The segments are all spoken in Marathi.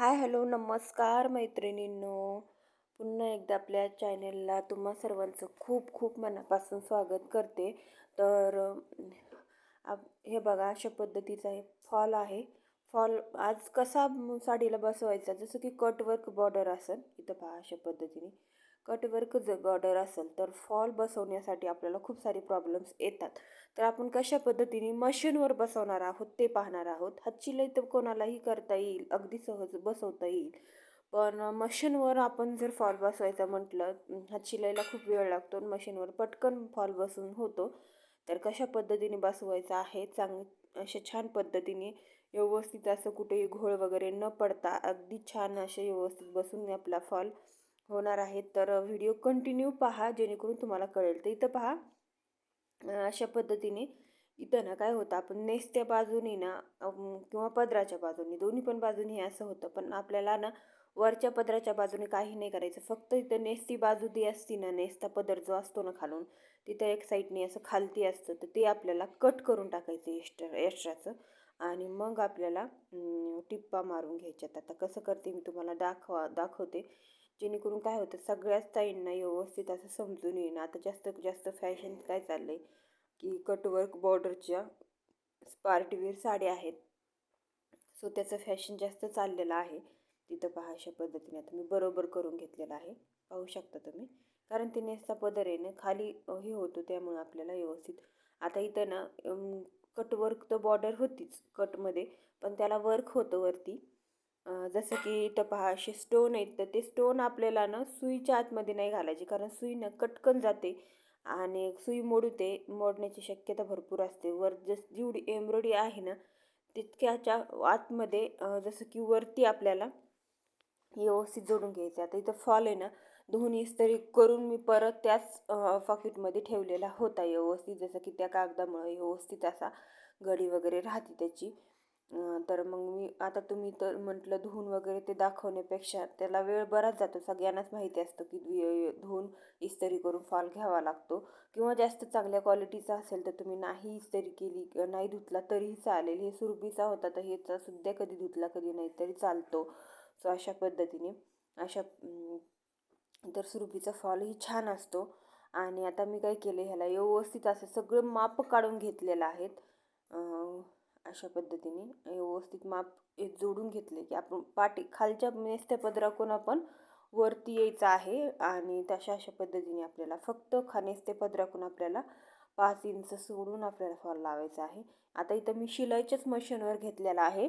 हाय हॅलो नमस्कार मैत्रिणींनो. पुन्हा एकदा आपल्या चॅनेलला तुम्हा सर्वांचं खूप खूप मनापासून स्वागत करते. तर आप हे बघा अशा पद्धतीचा हे फॉल आहे. फॉल आज कसा साडीला बसवायचा? जसं की कटवर्क बॉर्डर असेल इथं पहा अशा पद्धतीने. कटवर्क जर बॉर्डर असेल तर फॉल बसवण्यासाठी आपल्याला खूप सारे प्रॉब्लेम्स येतात. तर आपण कशा पद्धतीने मशीनवर बसवणार आहोत ते पाहणार आहोत. हातशिलाई तर कोणालाही करता येईल अगदी सहज बसवता येईल. पण मशीनवर आपण जर फॉल बसवायचा म्हटलं हातशिलाईला खूप वेळ लागतो मशीनवर पटकन फॉल बसून होतो तर कशा पद्धतीने बसवायचा आहे? चांग अशा छान पद्धतीने व्यवस्थित असं कुठेही घोळ वगैरे न पडता अगदी छान असे व्यवस्थित बसून आपला फॉल होणार आहे. तर व्हिडिओ कंटिन्यू पहा जेणेकरून तुम्हाला कळेल. तर इथं पहा अशा पद्धतीने इथं ना काय होतं आपण नेसत्या बाजूनी ना किंवा पदराच्या बाजूनी दोन्ही पण बाजूनी हे असं होतं. पण आपल्याला ना वरच्या पदराच्या बाजूने काही नाही करायचं. फक्त इथं नेसती बाजू ती असती ना नेसता पदर जो असतो ना खालून तिथं एक साईडने असं खालती असतं तर ते आपल्याला कट करून टाकायचं एक्स्ट्रा एक्स्ट्राचं आणि मग आपल्याला टिप्पा मारून घ्यायच्यात. आता कसं करते मी तुम्हाला दाखवा दाखवते. जेणेकरून काय होतं सगळ्याच ताईंना व्यवस्थित असं समजून येईन. आता जास्त जास्त फॅशन काय चाललं आहे की कटवर्क बॉर्डरच्या पार्टीवेअर साड्या आहेत. सो त्याचं फॅशन जास्त चाललेलं आहे. तिथं पहा अशा पद्धतीने. आता मी बरोबर करून घेतलेलं आहे. पाहू शकता तुम्ही. कारण ते नेसचा पदर आहे ना. खाली हे होतो त्यामुळे आपल्याला व्यवस्थित. आता इथं ना कटवर्क तर बॉर्डर होतीच कटमध्ये पण त्याला वर्क होतं वरती. जसं की इथं पहा असे स्टोन आहेत तर ते स्टोन आपल्याला ना सुईच्या आतमध्ये नाही घालायचे कारण सुई ना कटकन जाते आणि सुई मोडते मोडण्याची शक्यता भरपूर असते. वर जस जेवढी एम्ब्रॉयडरी आहे ना तितक्याच्या आतमध्ये जसं की वरती आपल्याला व्यवस्थित जोडून घ्यायचं आता इथं फॉल आहे ना दोन्ही इस्त्री करून मी परत त्याच पॉकेटमध्ये ठेवलेला होता व्यवस्थित जसं की त्या कागदामुळे व्यवस्थित असा गडी वगैरे राहते त्याची. तर मग मी आता तुम्ही तर म्हटलं धुवून वगैरे ते दाखवण्यापेक्षा त्याला वेळ बराच जातो. सगळ्यांनाच माहिती असतं की धुवून इस्त्री करून फॉल घ्यावा लागतो किंवा जास्त चांगल्या क्वालिटीचा असेल तर तुम्ही नाही इस्त्री केली नाही धुतला तरीही चालेल. हे सुरभीचा होता तर ह्याचा सुद्धा कधी धुतला कधी नाही तरी चालतो. सो अशा पद्धतीने अशा तर सुरभीचा फॉलही छान असतो. आणि आता मी काय केलं ह्याला व्यवस्थित असं सगळं माप काढून घेतलेलं आहेत. अशा पद्धतीने व्यवस्थित माप जोडून घेतले की आपण पाठी खालच्या नेसत्या पदराकून आपण वरती यायचं आहे आणि तशा अशा पद्धतीने आपल्याला फक्त खा नेसते पदराकून आपल्याला पाच इंच सोडून आपल्याला फॉल लावायचा आहे. आता इथं मी शिलाईच्याच मशीनवर घेतलेला आहे.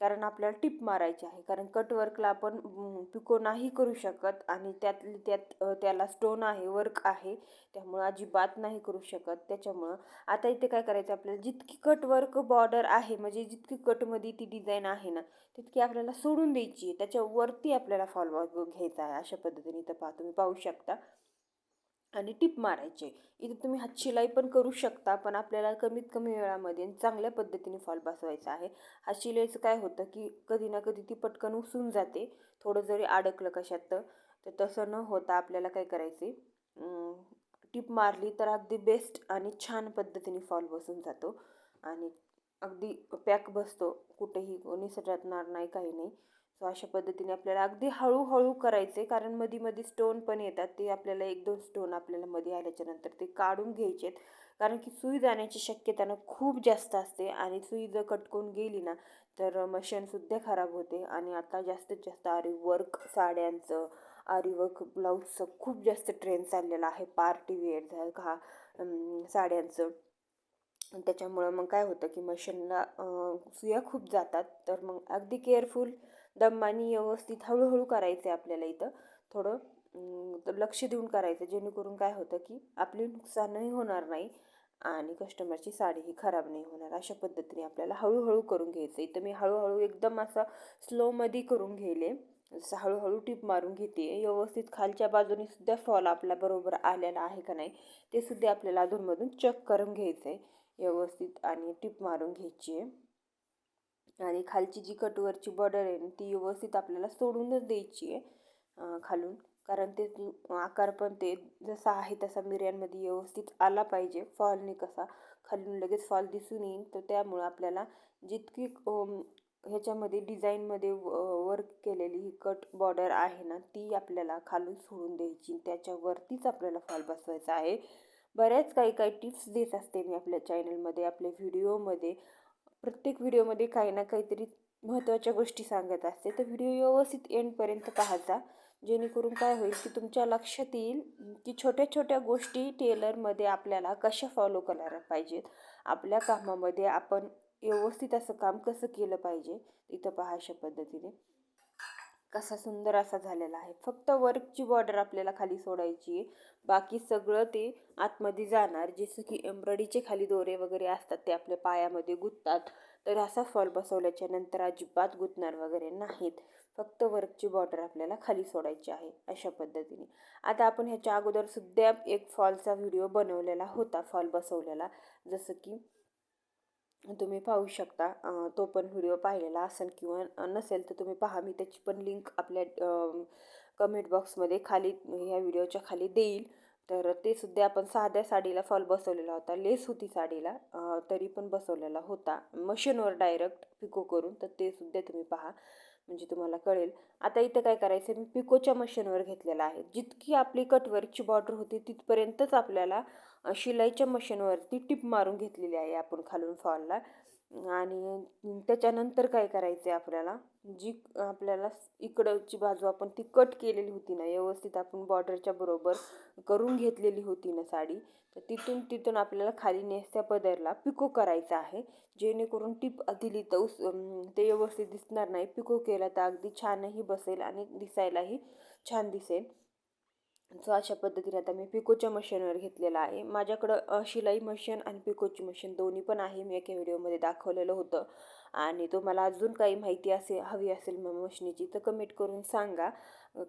कारण आपल्याला टिप मारायची आहे. कारण कटवर्कला आपण पिको नाही करू शकत आणि त्यातली त्यात त्याला स्टोन आहे वर्क आहे त्यामुळं अजिबात नाही करू शकत. त्याच्यामुळं आता इथे काय करायचं आपल्याला? जितकी कटवर्क बॉर्डर आहे म्हणजे जितकी कटमध्ये ती डिझाईन आहे ना तितकी आपल्याला सोडून द्यायची आहे. त्याच्यावरती आपल्याला फॉलो घ्यायचा आहे. अशा पद्धतीने इथं पहा तुम्ही पाहू शकता. आणि टिप मारायचे. इथे तुम्ही हातशिलाई पण करू शकता पण आपल्याला कमीत कमी वेळामध्ये चांगल्या पद्धतीने फॉल बसवायचा आहे. हातशिलाईचं काय होतं की कधी ना कधी ती पटकन उसून जाते थोडं जरी अडकलं कशात तर. तसं न होता आपल्याला काय करायचे टिप मारली तर अगदी बेस्ट आणि छान पद्धतीने फॉल बसून जातो. आणि अगदी पॅक बसतो कुठेही कोणी सटणार नाही काही नाही. सो अशा पद्धतीने आपल्याला अगदी हळूहळू करायचे कारण मध्ये मध्ये स्टोन पण येतात. ते आपल्याला एक दोन स्टोन आपल्याला मध्ये आल्याच्यानंतर ते काढून घ्यायचे आहेत कारण की सुई जाण्याची शक्यता ना खूप जास्त असते. आणि सुई जर कटकून गेली ना तर मशीनसुद्धा खराब होते. आणि आता जास्तीत जास्त आरी वर्क साड्यांचं आरी वर्क ब्लाऊजचं खूप जास्त ट्रेंड चाललेला आहे. पार्टी वेअर झालं का साड्यांचं. त्याच्यामुळं मग काय होतं की मशीनला सुया खूप जातात. तर मग अगदी केअरफुल दमानी व्यवस्थित हळूहळू करायचं आहे आपल्याला इथं. थोडं लक्ष देऊन करायचं जेणेकरून काय होतं की आपली नुकसानही होणार नाही आणि कस्टमरची साडीही खराब नाही होणार. अशा पद्धतीने आपल्याला हळूहळू करून घ्यायचं इथं मी हळूहळू एकदम असं स्लोमध्ये करून घेले जसं हळूहळू टिप मारून घेते. व्यवस्थित खालच्या बाजूने सुद्धा फॉल आपल्या बरोबर आलेला आहे का नाही ते सुद्धा आपल्याला अधूनमधून चेक करून घ्यायचं आहे व्यवस्थित आणि टिप मारून घ्यायची आहे आणि खालची जी कटवरची बॉर्डर आहे ती व्यवस्थित आपल्याला सोडूनच द्यायची आहे खालून. कारण ते आकार पण ते जसा आहे तसा मिऱ्यांमध्ये व्यवस्थित आला पाहिजे. फॉलने कसा खालून लगेच फॉल दिसून येईल तर त्यामुळं आपल्याला जितकी ह्याच्यामध्ये डिझाईनमध्ये वर्क केलेली ही कट बॉर्डर आहे ना ती आपल्याला खालून सोडून द्यायची त्याच्यावरतीच आपल्याला फॉल बसवायचा आहे. बऱ्याच काही काही टिप्स देत असते मी आपल्या चॅनलमध्ये आपल्या व्हिडिओमध्ये प्रत्येक व्हिडिओमध्ये काही ना काहीतरी महत्त्वाच्या गोष्टी सांगत असते. तर व्हिडिओ व्यवस्थित एंडपर्यंत पाहायचा. जेणेकरून काय होईल की तुमच्या लक्षात येईल की छोट्या छोट्या गोष्टी टेलरमध्ये आपल्याला कशा फॉलो करायला पाहिजेत. आपल्या कामामध्ये आपण व्यवस्थित असं काम कसं केलं पाहिजे इथं पहा अशा पद्धतीने. कसा सुंदर असा झालेला आहे. फक्त वर्कची बॉर्डर आपल्याला खाली सोडायची आहे. बाकी सगळं ते आतमध्ये जाणार. जसं की एम्ब्रॉयडरीचे खाली दोरे वगैरे असतात ते आपल्या पायामध्ये गुंततात. तर असा फॉल बसवल्याच्या नंतर अजिबात गुंतणार वगैरे नाहीत. फक्त वर्कची बॉर्डर आपल्याला खाली सोडायची आहे अशा पद्धतीने. आता आपण ह्याच्या अगोदरसुद्धा एक फॉलचा व्हिडिओ बनवलेला होता फॉल बसवलेला. जसं की तुम्ही पाहू शकता तो पण व्हिडिओ पाहिलेला असेल किंवा नसेल तर तुम्ही पहा मी त्याची पण लिंक आपल्या कमेंट बॉक्समध्ये खाली ह्या व्हिडिओच्या खाली देईल. तर ते सुद्धा आपण साध्या साडीला फॉल बसवलेला होता लेस होती साडीला तरी पण बसवलेला होता. मशीनवर डायरेक्ट पिको करून तर ते सुद्धा तुम्ही पहा. म्हणजे तुम्हाला कळेल. आता इथं काय करायचं मी पिकोच्या मशीनवर घेतलेला आहे. जितकी आपली कटवर्कची बॉर्डर होती तिथपर्यंतच आपल्याला शिलाईच्या मशीनवरती टिप मारून घेतलेली आहे आपण खालून फॉलला आणि त्याच्यानंतर काय करायचं आहे आपल्याला? जी आपल्याला इकडची बाजू आपण ती कट केलेली होती ना व्यवस्थित आपण बॉर्डरच्या बरोबर करून घेतलेली होती ना साडी तर तिथून तिथून आपल्याला खाली नेसत्या पदरला पिको करायचा आहे. जेणेकरून टिप दिली तर उस ते व्यवस्थित दिसणार नाही. पिको केला तर अगदी छानही बसेल आणि दिसायलाही छान दिसेल. सो अशा पद्धतीने आता मी पिकोच्या मशीनवर घेतलेला आहे. माझ्याकडं शिलाई मशीन आणि पिकोची मशीन दोन्ही पण आहे. मी एका व्हिडिओमध्ये दाखवलेलं होतं. आणि तुम्हाला अजून काही माहिती असे हवी असेल मग मशनीची तर कमेंट करून सांगा.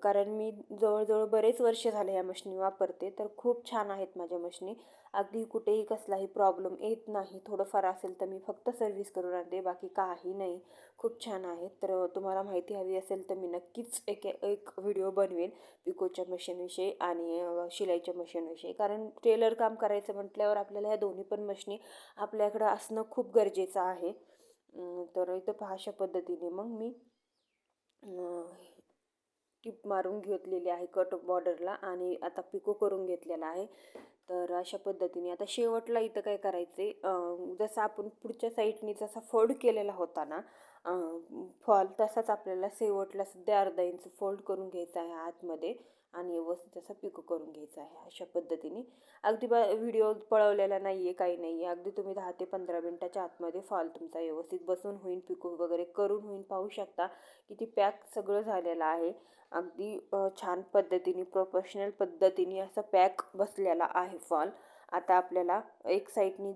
कारण मी जवळजवळ बरेच वर्ष झाले या मशनी वापरते. तर खूप छान आहेत माझ्या मशनी. अगदी कुठेही कसलाही प्रॉब्लेम येत नाही. थोडंफार असेल तर मी फक्त सर्व्हिस करून आणते बाकी काही नाही. खूप छान आहेत तर तुम्हाला माहिती हवी असेल तर मी नक्कीच एक एक व्हिडिओ बनवेन पिकोच्या मशीनविषयी आणि शिलाईच्या मशीनविषयी कारण टेलर काम करायचं म्हटल्यावर आपल्याला ह्या दोन्ही पण मशनी आपल्याकडं असणं खूप गरजेचं आहे. तर इथं पहा अशा पद्धतीने. मग मी टिप मारून घेतलेली आहे कट बॉर्डरला आणि आता पिको करून घेतलेला आहे. तर अशा पद्धतीने आता शेवटला इथं काय करायचे जसं आपण पुढच्या साईडने जसा फोल्ड केलेला होता ना फॉल तसाच आपल्याला शेवटला सुद्धा अर्धा इंच फोल्ड करून घ्यायचा आहे आतमध्ये. आणि व्यवस्थित असा पिको करून घ्यायचा आहे अशा पद्धतीने. अगदी बा व्हिडिओ पळवलेला नाही आहे काही नाही आहे अगदी तुम्ही दहा ते पंधरा मिनटाच्या आतमध्ये फॉल तुमचा व्यवस्थित बसून होईल पिको वगैरे करून होईल पाहू शकता की ती पॅक सगळं झालेलं आहे. अगदी छान पद्धतीने प्रोफेशनल पद्धतीने असं पॅक बसलेला आहे फॉल. आता आपल्याला एक साईडनी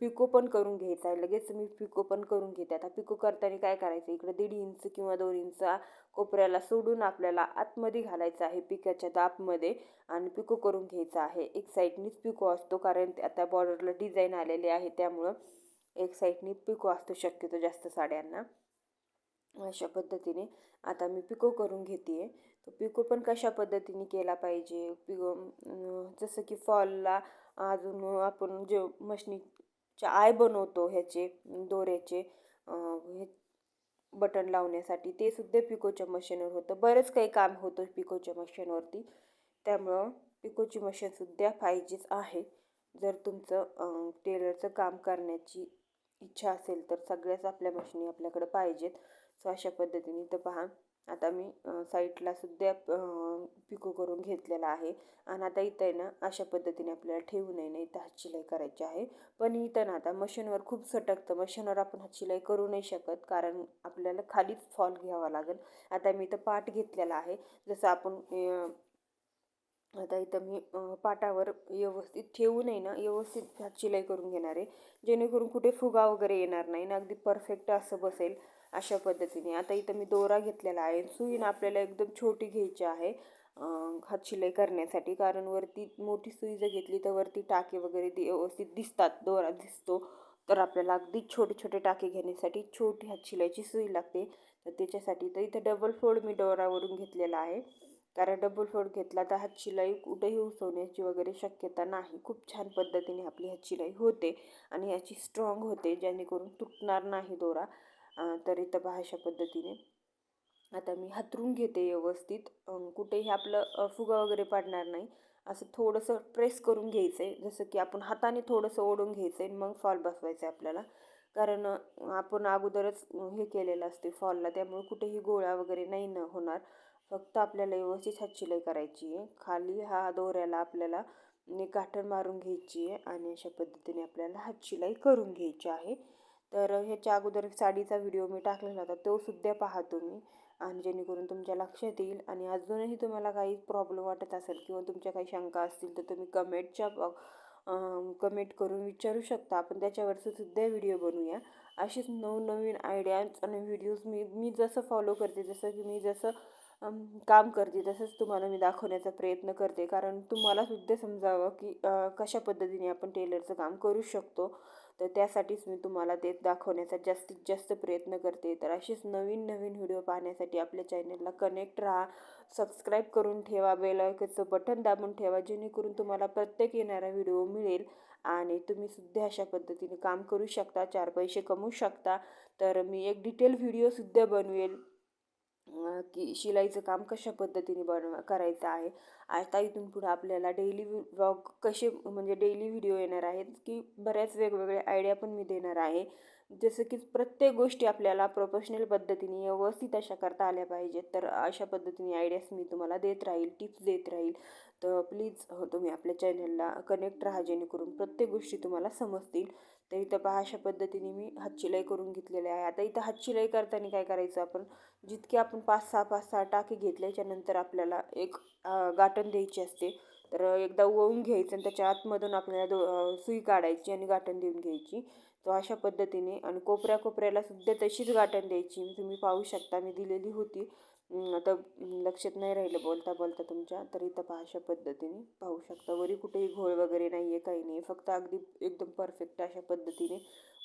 पिको पण करून घ्यायचा आहे. लगेच मी पिको पण करून घेते आता पिको करताना काय करायचं? इकडे दीड इंच किंवा दोन इंच कोपऱ्याला सोडून आपल्याला आतमध्ये घालायचं आहे पिकाच्या दापमध्ये आणि पिको करून घ्यायचं आहे. एक साईडनीच पिको असतो कारण आता बॉर्डरला डिझाईन आलेले आहे. त्यामुळं एक साईडनी पिको असतो शक्यतो जास्त साड्यांना. अशा पद्धतीने आता मी पिको करून घेते आहे पिको पण कशा पद्धतीने केला पाहिजे? पिको जसं की फॉलला अजून आपण जे मशनीचे आय बनवतो ह्याचे दोऱ्याचे हे बटन लावण्यासाठी ते सुद्धा पिकोच्या मशीनवर होतं. बरंच काही काम होतं पिकोच्या मशीनवरती. त्यामुळं पिकोची मशीनसुद्धा पाहिजेच आहे. जर तुमचं टेलरचं काम करण्याची इच्छा असेल तर सगळ्याच आपल्या मशीनी आपल्याकडं पाहिजेत. सो अशा पद्धतीने तर पहा. आता मी साईडला सुद्धा पिको करून घेतलेला आहे. आणि आता इथं आहे ना अशा पद्धतीने आपल्याला ठेवू नये नाही तर हात शिलाई करायची आहे. पण इथं ना आता मशीनवर खूप सटकतं. मशीनवर आपण हात शिलाई करू नाही शकत कारण आपल्याला खालीच फॉल घ्यावा लागेल. आता मी इथं पाठ घेतलेला आहे. जसं आपण आता इथं मी पाटावर व्यवस्थित ठेवू नये ना व्यवस्थित हात शिलाई करून घेणार आहे. जेणेकरून कुठे फुगा वगैरे येणार नाही. ना अगदी परफेक्ट असं बसेल. अशा पद्धतीने. आता इथं मी दोरा घेतलेला आहे. सुईन आपल्याला एकदम छोटी घ्यायची आहे हात शिलाई करण्यासाठी. कारण वरती मोठी सुई जर घेतली तर वरती टाके वगैरे व्यवस्थित दिसतात. दोरा दिसतो. तर आपल्याला अगदी छोटे छोटे टाके घेण्यासाठी छोटी हात शिलाईची सुई लागते. तर त्याच्यासाठी तर इथं डबल फोल्ड मी दोरावरून घेतलेला आहे. कारण डबल फोल्ड घेतला तर हात शिलाई कुठेही उसवण्याची वगैरे शक्यता नाही. खूप छान पद्धतीने आपली हात शिलाई होते आणि याची स्ट्रॉंग होते. जेणेकरून तुटणार नाही दोरा. तर इथं पहा अशा पद्धतीने. आता मी हातरून घेते व्यवस्थित. कुठेही आपलं फुगा वगैरे पाडणार नाही. असं थोडंसं प्रेस करून घ्यायचं आहे जसं की आपण हाताने थोडंसं ओढून घ्यायचं आहे मग फॉल बसवायचं आहे आपल्याला. कारण आपण अगोदरच हे केलेलं असते फॉलला. त्यामुळे कुठेही गोळा वगैरे नाही न होणार. फक्त आपल्याला व्यवस्थित हातशिलाई करायची आहे. खाली हा दोऱ्याला आपल्याला एक गाठण मारून घ्यायची आहे. आणि अशा पद्धतीने आपल्याला हातशिलाई करून घ्यायची आहे. तर ह्याच्या अगोदर साडीचा व्हिडिओ मी टाकलेला होता तो सुद्धा पहा तुम्ही. आणि जेणेकरून तुमच्या लक्षात येईल आणि अजूनही तुम्हाला काही प्रॉब्लेम वाटत असेल किंवा तुमच्या काही शंका असतील तर तुम्ही कमेंटच्या कमेंट करून विचारू शकता. आपण त्याच्यावरचं सुद्धा व्हिडिओ बनवूया. अशीच नवनवीन आयडियाज आणि व्हिडिओज मी मी जसं फॉलो करते जसं की मी जसं काम करते तसंच तुम्हाला मी दाखवण्याचा प्रयत्न करते. कारण तुम्हाला सुद्धा समजावं की कशा पद्धतीने आपण टेलरचं काम करू शकतो. तर त्यासाठीच मी तुम्हाला ते दाखवण्याचा जास्तीत जास्त प्रयत्न करते. तर असेच नवीन नवीन व्हिडिओ पाहण्यासाठी आपल्या चॅनलला कनेक्ट राहा. सबस्क्राईब करून ठेवा बेलायकचं बटन दाबून ठेवा जेणेकरून तुम्हाला प्रत्येक येणारा व्हिडिओ मिळेल. आणि तुम्ही सुद्धा अशा पद्धतीने काम करू शकता चार पैसे कमवू शकता. तर मी एक डिटेल व्हिडिओसुद्धा बनवेल की शिलाईचं काम कशा पद्धतीने बनवा करायचं आहे. आता इथून पुढे आपल्याला डेली व्लॉग कसे म्हणजे डेली व्हिडिओ येणार आहेत की बऱ्याच वेगवेगळ्या आयडिया पण मी देणार आहे. जसं की प्रत्येक गोष्टी आपल्याला प्रोफेशनल पद्धतीने व्यवस्थित अशा करता आल्या पाहिजेत तर अशा पद्धतीने आयडियाज मी तुम्हाला देत राहील टिप्स देत राहील. तर प्लीज हो, तुम्ही आपल्या चॅनलला कनेक्ट राहा जेणेकरून प्रत्येक गोष्टी तुम्हाला समजतील. तर इथं पहा अशा पद्धतीने मी हातशिलाई करून घेतलेले आहे. आता इथं हातशिलाई करताना काय करायचं आपण? जितके आपण पाच सहा पाच सहा टाके घेतल्याच्यानंतर आपल्याला एक गाठण द्यायची असते. तर एकदा ओवून घ्यायचं आणि त्याच्या आतमधून आपल्याला दो सुई काढायची आणि गाठण देऊन घ्यायची. तो अशा पद्धतीने आणि कोपऱ्या कोपऱ्याला सुद्धा तशीच गाठण द्यायची. तुम्ही पाहू शकता मी दिलेली होती. आता लक्षात नाही राहिलं बोलता बोलता तुमच्या तर इथं पहा अशा पद्धतीने पाहू शकता. वरी कुठेही घोळ वगैरे नाही आहे काही नाही फक्त अगदी एकदम परफेक्ट अशा पद्धतीने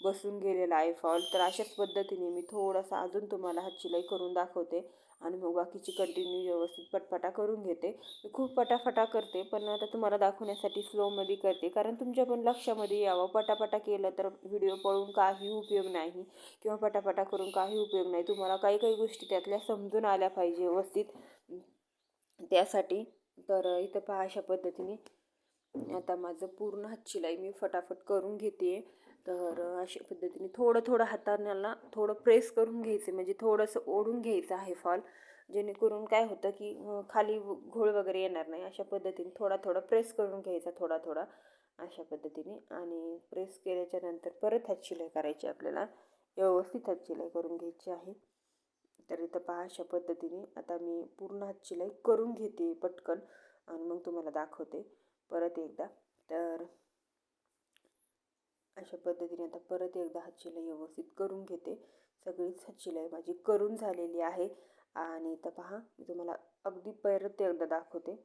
बसून गेलेला आहे फॉल तर अशाच पद्धतीने मी थोडासा अजून तुम्हाला हातशिलाई करून दाखवते. आणि मग बाकीची कंटिन्यू व्यवस्थित पटपटा करून घेते. मी खूप पटाफटा करते पण आता तुम्हाला दाखवण्यासाठी स्लोमध्ये करते. कारण तुमच्या पण लक्षामध्ये यावं. पटापटा केलं तर व्हिडिओ पळून काही उपयोग नाही किंवा पटापटा करून काही उपयोग नाही. तुम्हाला काही काही गोष्टी त्यातल्या समजून आल्या पाहिजे व्यवस्थित. त्यासाठी तर इथं पहा अशा पद्धतीने आता माझं पूर्ण हातशिलाई मी फटाफट करून घेते. तर अशा पद्धतीने थोडं थोडं हाताला थोडं प्रेस करून घ्यायचं म्हणजे थोडंसं ओढून घ्यायचं आहे फॉल. जेणेकरून काय होतं की खाली घोळ वगैरे येणार नाही. अशा पद्धतीने थोडा थोडा प्रेस करून घ्यायचा थोडा थोडा. अशा पद्धतीने आणि प्रेस केल्याच्यानंतर परत हातशिलाई करायची आपल्याला. व्यवस्थित हातशिलाई करून घ्यायची आहे. तर इथं पहा अशा पद्धतीने आता मी पूर्ण हातशिलाई करून घेते पटकन. आणि मग तुम्हाला दाखवते. परत एकदा. तर अशा पद्धतीने आता परत एकदा हातशिलाई व्यवस्थित करून घेते. सगळीच हातशिलाई माझी करून झालेली आहे. आणि इथं पहा मी तुम्हाला अगदी परत एकदा दाखवते.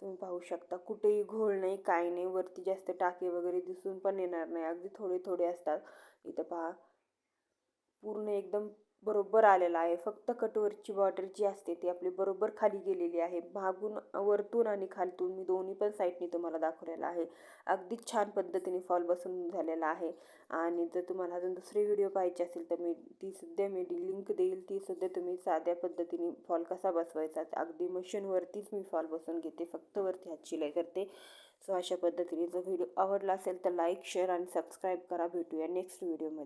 तुम्ही पाहू शकता कुठेही घोळ नाही काय नाही. वरती जास्त टाके वगैरे दिसून पण येणार नाही. अगदी थोडे थोडे असतात. इथं पहा पूर्ण एकदम बरोबर आलेला आहे. फक्त कटवरची बॉर्डर जी असते ती आपली बरोबर खाली गेलेली आहे. मागून वरतून आणि खालतून मी दोन्ही पण साईडनी तुम्हाला दाखवलेला आहे. अगदी छान पद्धतीने फॉल बसून झालेला आहे. आणि जर तुम्हाला अजून दुसरी व्हिडिओ पाहिजे असेल तर मी ती सुद्धा मी डी लिंक देईल. ती सुद्धा तुम्ही साध्या पद्धतीने फॉल कसा बसवायचा अगदी मशीनवरतीच मी फॉल बसून घेते. फक्त वरती हात शिलाई करते. सो अशा पद्धतीने जर व्हिडिओ आवडला असेल तर लाईक शेअर आणि सबस्क्राईब करा. भेटूया नेक्स्ट व्हिडिओमध्ये